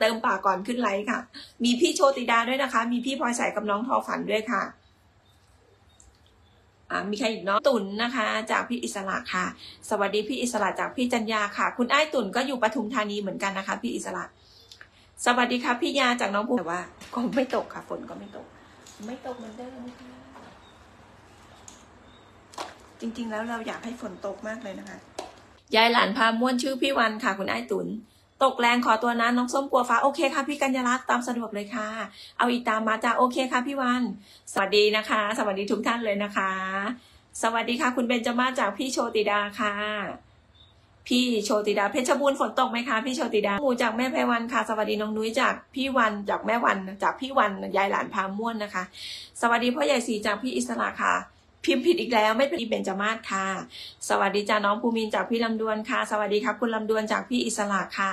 เติมปากก่อนขึ้นไลฟ์ค่ะ มีพี่โชติดาด้วยนะคะ มีพี่พลอยใสกับน้องทอฝันด้วยค่ะอ่ามีใครอีกเนาะตุนนะคะ จากพี่อิสระค่ะ สวัสดีพี่อิสระจากพี่จัญญาค่ะ คุณไอ้ายตุนก็อยู่ปทุมธานีเหมือนกันนะคะ พี่อิสระ สวัสดีค่ะพี่ยาจากน้องภูแต่ว่าก็ไม่ตกค่ะฝนก็ไม่ตก ไม่ตกเหมือนเดิมค่ะจริงๆแล้วเราอยากให้ฝนตกมากเลยนะคะ ยายหลานพาม่วนชื่อพี่วันค่ะ คุณไอ้ายตุน ตกแรงขอตัวนั้นน้องส้มกลัวฟ้าโอเคค่ะพี่กัญญารัตน์ตามสะดวกเลยค่ะ เอาอีกตามมาจ้าโอเคค่ะพี่วัน สวัสดีนะคะ สวัสดีทุกท่านเลยนะคะ สวัสดีค่ะ คุณเบนจมาจากพี่โชติดาค่ะ พี่โชติดาเพชรบูรณ์ฝนตกไหมคะพี่โชติดาหมูจากแม่ไพวันค่ะ สวัสดีน้องนุ้ยจากพี่วันจากแม่วันจากพี่วันยายหลานพาม่วนนะคะ สวัสดีพ่อใหญ่สีจากพี่อิสระค่ะ พิมพ์ผิดอีกแล้วไม่เป็นอีเบนจมาศค่ะ สวัสดีจ้าน้องภูมินจากพี่ลำดวนค่ะ สวัสดีครับคุณลำดวนจากพี่อิสระค่ะ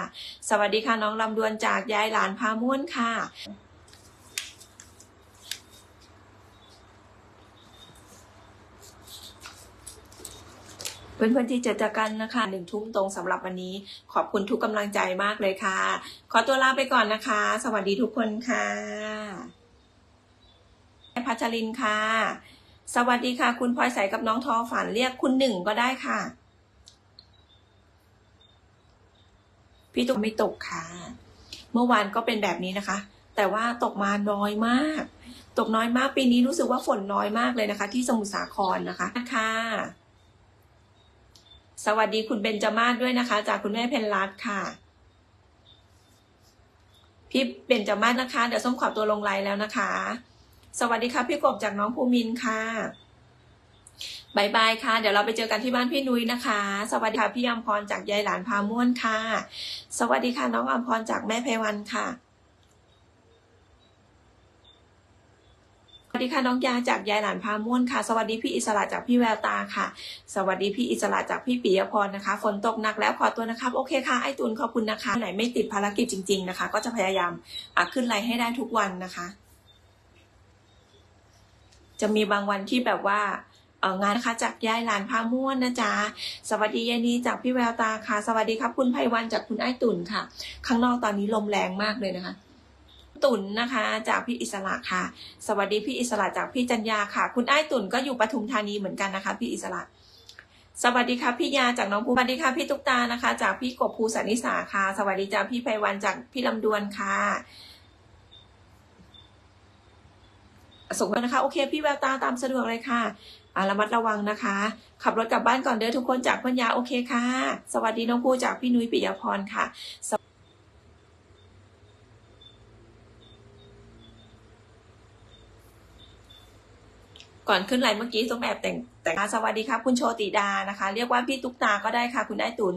สวัสดีค่ะน้องลำดวนจากยายหลานพาม่วนค่ะเพื่อนๆที่จอเจอกันนะคะหนึ่งทุ่มตรงสำหรับวันนี้ ขอบคุณทุกกำลังใจมากเลยค่ะ ขอตัวลาไปก่อนนะคะ สวัสดีทุกคนค่ะพัชรินค่ะ สวัสดีค่ะ คุณพลอยใสกับน้องทอฝันเรียกคุณหนึ่งก็ได้ค่ะ พี่ตุกไม่ตกค่ะ เมื่อวานก็เป็นแบบนี้นะคะ แต่ว่าตกมาน้อยมาก ตกน้อยมากปีนี้รู้สึกว่าฝนน้อยมากเลยนะคะ ที่สมุทรสาครนะคะค่ะ สวัสดีคุณเบนจามาศด้วยนะคะ จากคุณแม่เพนรัตค่ะพี่เบนจามาศนะคะ เดี๋ยวส้มขอตัวลงไลน์แล้วนะคะ สวัสดีค่ะพี่กบจากน้องภูมินค่ะบายบายค่ะ เดี๋ยวเราไปเจอกันที่บ้านพี่นุ้ยนะคะ สวัสดีค่ะพี่อัมพรจากยายหลานพาม่วนค่ะ สวัสดีค่ะน้องอัมพรจากแม่เพวันค่ะ สวัสดีค่ะน้องยาจากยายหลานพาม่วนค่ะ สวัสดีพี่อิสระจากพี่แววตาค่ะ สวัสดีพี่อิสระจากพี่ปิยพรนะคะ ฝนตกหนักแล้วขอตัวนะครับ โอเคค่ะ ไอตุนขอบคุณนะคะ ไหนไม่ติดภารกิจจริง ๆนะคะ ก็จะพยายามขึ้นไลน์ให้ได้ทุกวันนะคะ จะมีบางวันที่แบบว่าเงานนะคะจากยายหลานพาม่วนนะจ๊ะ สวัสดียายนีจากพี่แววตาค่ะ สวัสดีครับ คุณไพวันจากคุณไอ้ตุนค่ะ ข้างนอกตอนนี้ลมแรงมากเลยนะคะ ตุนนะคะ จากพี่อิสระค่ะ สวัสดีพี่อิสระจากพี่จัญญาค่ะ คุณไอ้ตุ่นก็อยู่ปทุมธานีเหมือนกันนะคะ พี่อิสระ สวัสดีค่ะพี่ยาจากน้องภูสวัสดีค่ะพี่ตุ๊กตานะคะ จากพี่กบภูสันนิสาค่ะ สวัสดีจ้าพี่ไพวันจากพี่ลำดวนค่ะ ส่งมานะคะ โอเค พี่แววตาตามสะดวกเลยค่ะอาระมัดระวังนะคะ ขับรถกลับบ้านก่อนเด้อทุกคนจากพัญญาโอเคค่ะ สวัสดีน้องภูจากพี่นุ้ยปิยพรค่ะก่อนขึ้นไลน์เมื่อกี้ส้มแอบแต่งแต่งสวัสดีครับคุณโชติดานะคะ เรียกว่าพี่ตุ๊กตาก็ได้ค่ะ คุณไอตุน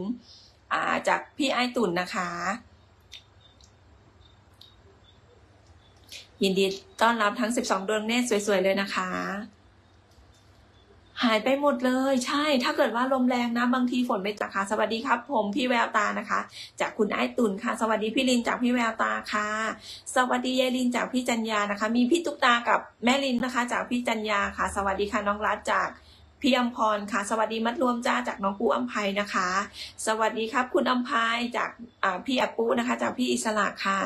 จากพี่ไอตุนนะคะ ยินดีต้อนรับทั้ง 12 ดวงเนตรสวยๆ เลยนะคะ หายไปหมดเลย ใช่ ถ้าเกิดว่าลมแรงนะ บางทีฝนไม่จักค่ะ สวัสดีครับ ผมพี่แววตานะคะ จากคุณไอ้ตุนค่ะ สวัสดีพี่ลินจากพี่แววตาค่ะ สวัสดียายลินจากพี่จัญญานะคะ มีพี่ตุ๊กตากับแม่ลินนะคะ จากพี่จัญญาค่ะ สวัสดีค่ะน้องรัฐจาก พี่อัมพรค่ะ สวัสดีมัดรวมจ้าจากน้องปูอัมภัยนะคะ สวัสดีครับ คุณอัมภัยจากพี่อาปูนะคะ จากพี่อิสระค่ะ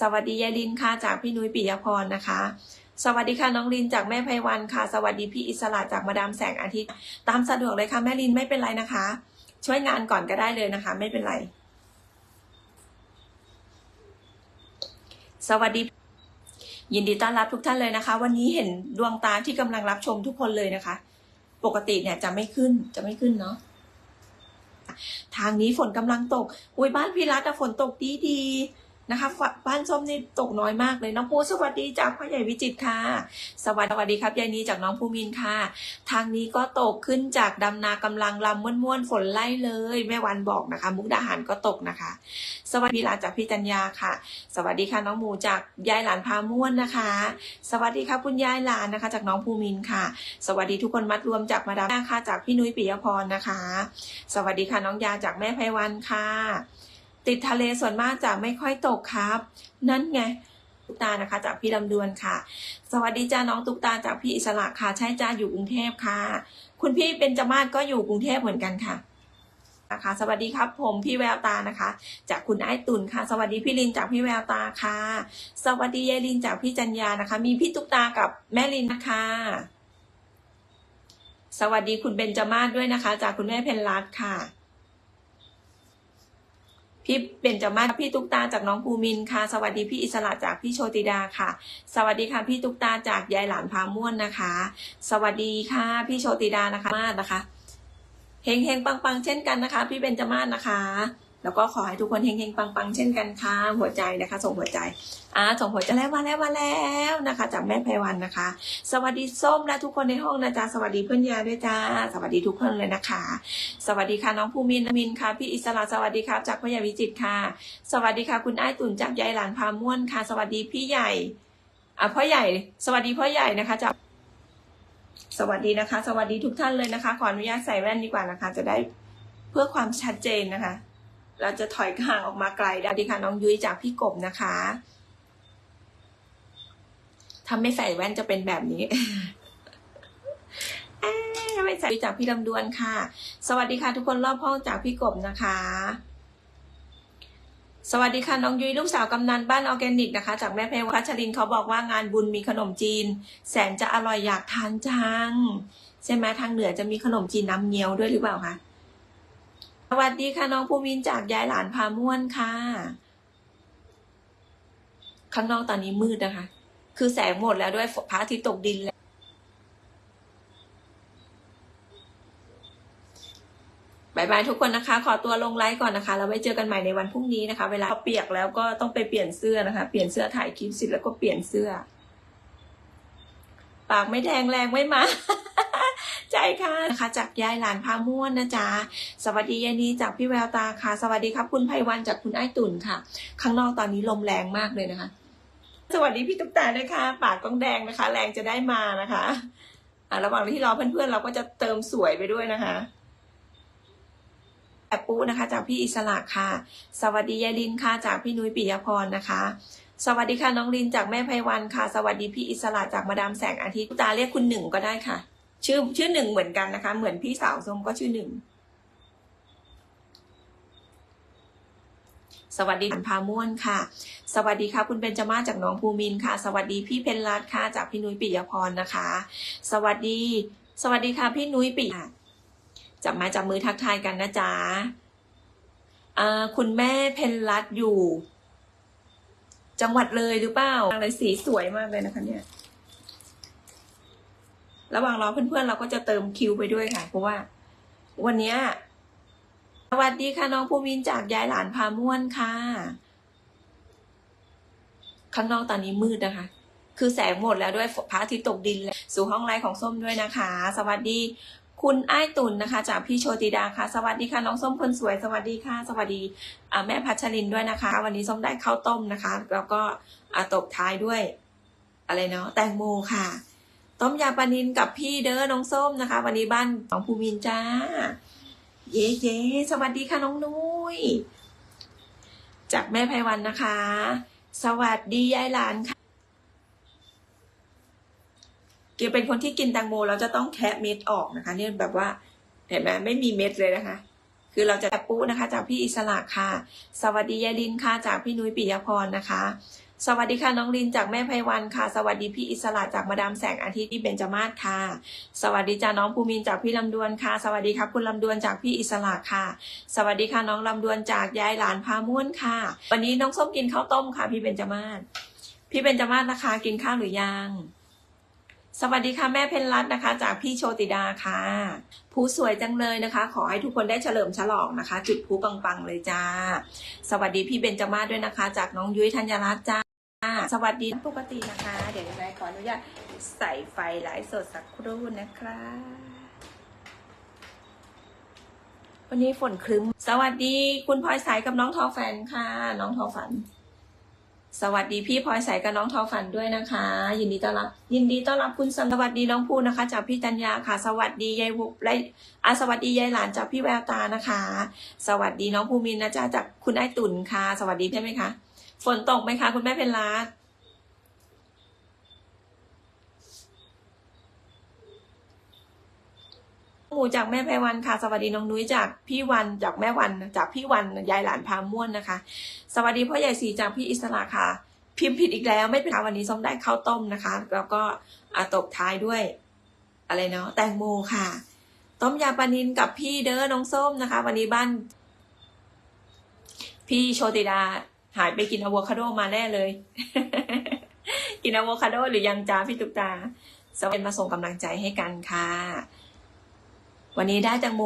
สวัสดียายลินค่ะ จากพี่นุ้ยปิยพรนะคะสวัสดีค่ะน้องลินจากแม่ไพวันค่ะ สวัสดีพี่อิสระจากมาดามแสงอาทิตย์ ตามสะดวกเลยค่ะแม่ลินไม่เป็นไรนะคะ ช่วยงานก่อนก็ได้เลยนะคะ ไม่เป็นไร สวัสดี ยินดีต้อนรับทุกท่านเลยนะคะ วันนี้เห็นดวงตาที่กำลังรับชมทุกคนเลยนะคะ ปกติเนี่ยจะไม่ขึ้นจะไม่ขึ้นเนาะทางนี้ฝนกำลังตก อุ้ยบ้านพี่รัตอะฝนตกดีดี นะคะบ้านส้มนี่ตกน้อยมากเลยน้องภูสวัสดีจากพ่อใหญ่วิจิตค่ะ สวัสดีสวัสดีครับยายนีจากน้องภูมินค่ะ ทางนี้ก็ตกขึ้นจากดำนากำลังลำม่วนๆฝนไล่เลยแม่วันบอกนะคะ มุกดาหารก็ตกนะคะ สวัสดีหลานจากพี่จัญญาค่ะ สวัสดีค่ะน้องหมูจากยายหลานพาม่วนนะคะ สวัสดีค่ะคุณยายหลานนะคะ จากน้องภูมินค่ะ สวัสดีทุกคนมัดรวมจากมาดามค่ะจากพี่นุ้ยปิยพรนะคะ สวัสดีค่ะน้องยาจากแม่ไพวันค่ะ ติดทะเลส่วนมากจะไม่ค่อยตกครับ นั่นไงตุ๊กตานะคะจากพี่ลำดวนค่ะ สวัสดีจ้าน้องตุ๊กตาจากพี่อิสระค่ะ ใช่จ้าอยู่กรุงเทพค่ะ คุณพี่เป็นจมาศก็อยู่กรุงเทพเหมือนกันค่ะนะคะสวัสดีครับผมพี่แววตานะคะ จากคุณไอ้ตุนค่ะ สวัสดีพี่ลินจากพี่แววตาค่ะ สวัสดียายลินจากพี่จัญญานะคะ มีพี่ตุ๊กตากับแม่ลินนะคะ สวัสดีคุณเบนจมาศด้วยนะคะ จากคุณแม่เพนรัตค่ะ พี่เบนจมาพี่ตุ๊กตาจากน้องภูมินค่ะ สวัสดีพี่อิสระจากพี่โชติดาค่ะ สวัสดีค่ะพี่ตุ๊กตาจากยายหลานพาม่วนนะคะ สวัสดีค่ะพี่โชติดานะคะมาดนะคะเฮงเฮงปังปังเช่นกันนะคะ พี่เบนจมาศนะคะ แล้วก็ขอให้ทุกคนเฮงเฮงปังปังๆ เช่นกันค่ะหัวใจนะคะ ส่งหัวใจอ่าส่งหัวใจแล้วมาแล้วมาแล้วนะคะจากแม่ไพวันนะคะ สวัสดีส้มและทุกคนในห้องนะจ๊ะสวัสดีเพื่อนยาด้วยจ้าสวัสดีทุกคนเลยนะคะ สวัสดีค่ะน้องภูมินมินค่ะพี่อิสระสวัสดีครับจากพ่อใหญ่วิจิตรค่ะ สวัสดีค่ะคุณไอ้ตุ่นจากยายหลานพาม่วนค่ะ สวัสดีพี่ใหญ่อะพ่อใหญ่ สวัสดีพ่อใหญ่นะคะจากสวัสดีนะคะ สวัสดีทุกท่านเลยนะคะขออนุญาตใส่แว่นดีกว่านะคะ จะได้เพื่อความชัดเจนนะคะ เราจะถอยห่างออกมาไกลได้สวัสดีค่ะน้องยุ้ยจากพี่กบนะคะถ้าไม่ใส่แว่นจะเป็นแบบนี้เอ๊ะไม่ใส่จากพี่ลำดวนค่ะ สวัสดีค่ะ ทุกคนรอบห้องจากพี่กบนะคะ สวัสดีค่ะน้องยุ้ยลูกสาวกำนันบ้านออร์แกนิกนะคะ จากแม่เพลพัชรินเขาบอกว่างานบุญมีขนมจีน แสนจะอร่อยอยากทานจัง ใช่ไหมทางเหนือจะมีขนมจีนน้ำเงี้ยวด้วยหรือเปล่าคะ สวัสดีค่ะน้องภูมินจากยายหลานพาม่วนค่ะ ข้างนอกตอนนี้มืดนะคะ คือแสงหมดแล้วด้วยพระอาทิตย์ตกดินแล้วบายบายทุกคนนะคะ ขอตัวลงไลฟ์ก่อนนะคะแล้วไว้เจอกันใหม่ในวันพรุ่งนี้นะคะ เวลาเปียกแล้วก็ต้องไปเปลี่ยนเสื้อนะคะ เปลี่ยนเสื้อถ่ายคลิปสร็จแล้วก็เปลี่ยนเสื้อ ปากไม่แดงแรงไม่มา ใจค่ะนะคะจากยายหลานพาม่วนนะจ๊ะสวัสดียายนีจากพี่แววตาค่ะ สวัสดีครับ คุณไพวันจากคุณไอ้ตุ่นค่ะ ข้างนอกตอนนี้ลมแรงมากเลยนะคะ สวัสดีพี่ตุ๊กตาด้วยค่ะ ปากต้องแดงนะคะ แรงจะได้มานะคะอะระหว่างที่รอเพื่อนๆเราก็จะเติมสวยไปด้วยนะคะแอปปูนะคะ จากพี่อิสระค่ะ สวัสดียายลินค่ะ จากพี่นุ้ยปิยพรนะคะสวัสดีค่ะน้องลินจากแม่ไพวันค่ะ สวัสดีพี่อิสระจากมาดามแสงอาทิตย์ตาเรียกคุณหนึ่งก็ได้ค่ะ ชื่อชื่อหนึ่งเหมือนกันนะคะ เหมือนพี่สาวส้มก็ชื่อหนึ่ง สวัสดีคุณพาม่วนค่ะ สวัสดีค่ะ คุณเบนจมาจากน้องภูมินค่ะ สวัสดีพี่เพนรัตค่ะ จากพี่นุ้ยปิยพรนะคะ สวัสดี สวัสดีค่ะ พี่นุ้ยปิยจับมาจับมือทักทายกันนะจ๊ะคุณแม่เพนรัตอยู่ จังหวัดเลยหรือเปล่าอะไรสีสวยมากเลยนะคะเนี่ย ระหว่างรอเพื่อนๆเราก็จะเติมคิวไปด้วยค่ะ เพราะว่า วันนี้สวัสดีค่ะน้องภูมินจากยายหลานพาม่วนค่ะ ข้างนอกตอนนี้มืดนะคะ คือแสงหมดแล้วด้วยพระอาทิตย์ตกดินแล้วสู่ห้องไลฟ์ของส้มด้วยนะคะ สวัสดี คุณไอ้ตุ่นนะคะ จากพี่โชติดาค่ะ สวัสดีค่ะน้องส้มคนสวย สวัสดีค่ะ สวัสดีแม่พัชรินด้วยนะคะ วันนี้ส้มได้ข้าวต้มนะคะ แล้วก็อตบท้ายด้วย อะไรเนาะแตงโมค่ะ ต้มยำปลานินกับพี่เด้อน้องส้มนะคะ วันนี้บ้านของภูมินจ้า เย้เย้สวัสดีค่ะน้องนุ้ยจากแม่ไพวันนะคะ สวัสดียายหลานค่ะเกียวเป็นคนที่กินแตงโมเราจะต้องแคะเม็ดออกนะคะเนี่ยแบบว่าเห็นไหมไม่มีเม็ดเลยนะคะ คือเราจะแอบปูนะคะ จากพี่อิสระค่ะ สวัสดียายลินค่ะ จากพี่นุ้ยปิยพรนะคะ สวัสดีค่ะน้องลินจากแม่ไพวันค่ะ สวัสดีพี่อิสระจากมาดามแสงอาทิตย์ที่เบญจมาศค่ะ สวัสดีจ้าน้องภูมินจากพี่ลำดวนค่ะ สวัสดีครับคุณลำดวนจากพี่อิสระค่ะ สวัสดีค่ะน้องลำดวนจากยายหลานพาม่วนค่ะ วันนี้น้องส้มกินข้าวต้มค่ะ พี่เบญจมาศพี่เบญจมาศนะคะ กินข้าวหรือยังสวัสดีค่ะแม่เพนรัตน์นะคะ จากพี่โชติดาค่ะ ผู้สวยจังเลยนะคะ ขอให้ทุกคนได้เฉลิมฉลองนะคะ จุดพลุปังๆเลยจ้า สวัสดีพี่เบญจมาศด้วยนะคะ จากน้องยุ้ยธัญรัตน์จ้า สวัสดีปกตินะคะ เดี๋ยวยังไงขออนุญาตใส่ไฟไลฟ์สดสักครู่นะครับวันนี้ฝนครึ้ม สวัสดีคุณพลอยสายกับน้องทอฝันค่ะ น้องทอฝัน สวัสดีพี่พลอยสายกับน้องทอฝันด้วยนะคะ ยินดีต้อนรับ ยินดีต้อนรับคุณสสวัสดีน้องภูนะคะ จากพี่จัญญาค่ะ สวัสดียายวุบและอาสวัสดียายหลานจากพี่แววตานะคะ สวัสดีน้องภูมินนะจ๊ะจากคุณไอตุ่นค่ะ สวัสดีใช่ไหมคะ ฝนตกไหมคะคุณแม่เพนรัตน์หมูจากแม่แพรวันค่ะ สวัสดีน้องนุ้ยจากพี่วันจากแม่วันจากพี่วันยายหลานพาม่วนนะคะ สวัสดีพ่อใหญ่สีจากพี่อิสระค่ะ พิมพ์ผิดอีกแล้วไม่เป็นไรวันนี้ส้มได้ข้าวต้มนะคะ แล้วก็อตบท้ายด้วย อะไรเนาะแตงโมค่ะ ต้มยำปลานินกับพี่เด้อน้องส้มนะคะ วันนี้บ้าน พี่โชติดา หายไปกินอะโวคาโดมาแน่เลย กินอะโวคาโดหรือยังจ้าพี่ตุ๊กตาสวัสดีมาส่งกำลังใจให้กันค่ะ วันนี้ได้จังโม